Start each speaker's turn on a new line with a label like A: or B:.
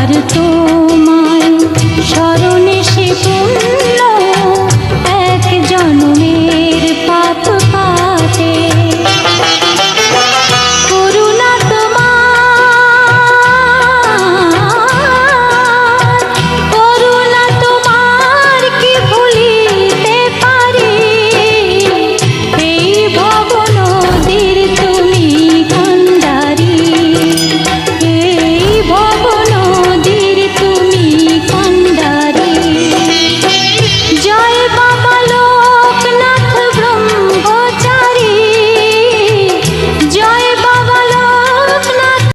A: আর